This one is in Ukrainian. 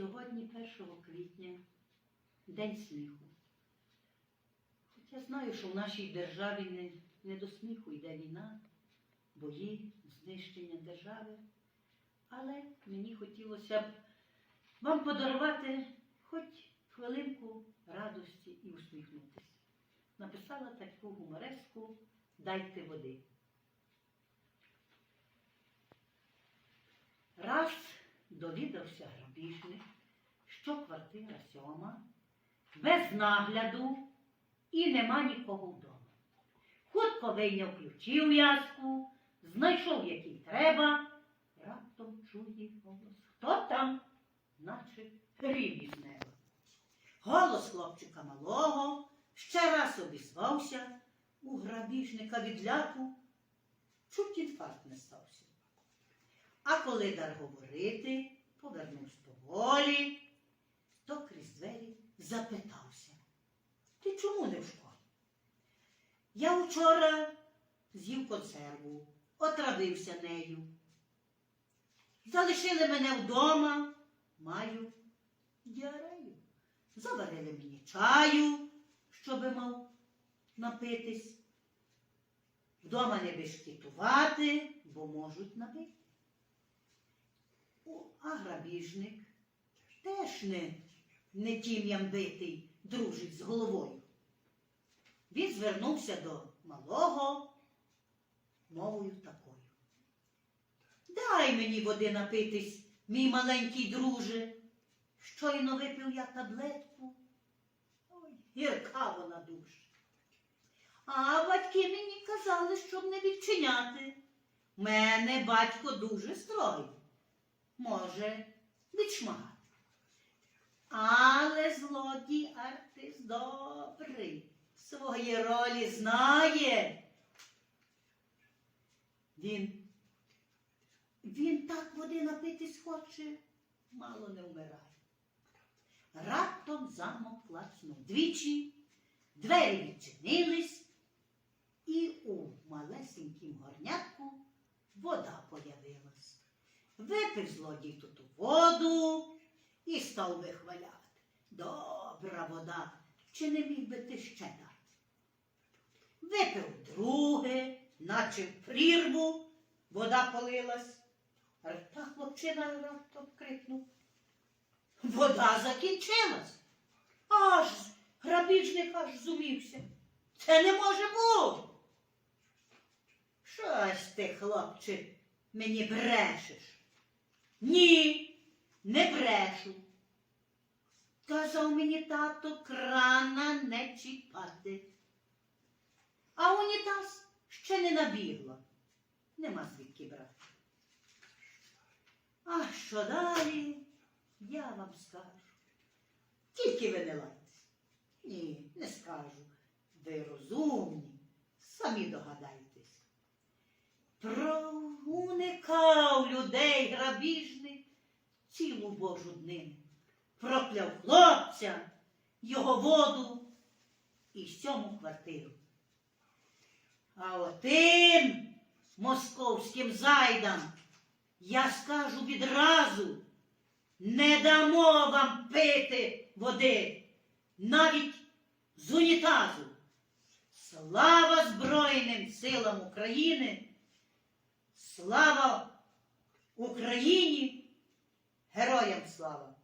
Сьогодні, 1 квітня, День сміху. Хоч я знаю, що в нашій державі не, не до сміху йде війна, бої, знищення держави. Але мені хотілося б вам подарувати хоч хвилинку радості і усміхнутися. Написала таку гумореску Дайте води. Раз довідався грабіжник, що квартира сьома, без нагляду і нема нікого вдома. Хутко вийняв ключі у яску, знайшов, який треба, раптом чує голос. Хто там? Наче грім із неба. Голос хлопчика малого ще раз обізвався, у грабіжника від ляку чуть інфаркт не стався. А коли дар говорити, повернувся поволі, то крізь двері запитався. Ти чому не в школі? Я вчора з'їв консерву, отравився нею. Залишили мене вдома, маю діарею. Заварили мені чаю, щоби мав напитись. Вдома не бешкетувати, бо можуть набити. О, а грабіжник теж не, не тім'ям битий, дружить з головою. Він звернувся до малого мовою такою. Дай мені води напитись, мій маленький друже. Щойно випив я таблетку. Ой, гірка вона дуже. А батьки мені казали, щоб не відчиняти. Мене батько дуже строгий. Може, відшмагати. Але злодій артист добрий, свої ролі знає. Він, він так води напитись хоче, мало не вмирає. Раптом замок клацнув двічі, двері відчинились, і у малесенькім горнятку вода появилась. Випив злодій тут воду і став вихваляти. Добра вода, чи не міг би ти ще дати? Випив друге, наче в прірву, вода полилась. Та хлопчина раптом крикнув. Вода закінчилась. Аж грабіжник аж зумівся. Це не може бути. Щось ти, хлопче, мені брешеш. Ні, не брешу. Казав мені тато крана не чіпати. А унітаз ще не набігло. Нема звідки брати. А що далі, я вам скажу. Тільки ви не лайтесь. Ні, не скажу. Ви розумні, самі догадайтесь. Про уникав людей грабіжник цілу Божу днину. Прокляв хлопця, його воду і сьому квартиру. А отим московським зайдам я скажу відразу, не дамо вам пити води, навіть з унітазу. Слава Збройним силам України! Слава Україні! Героям слава!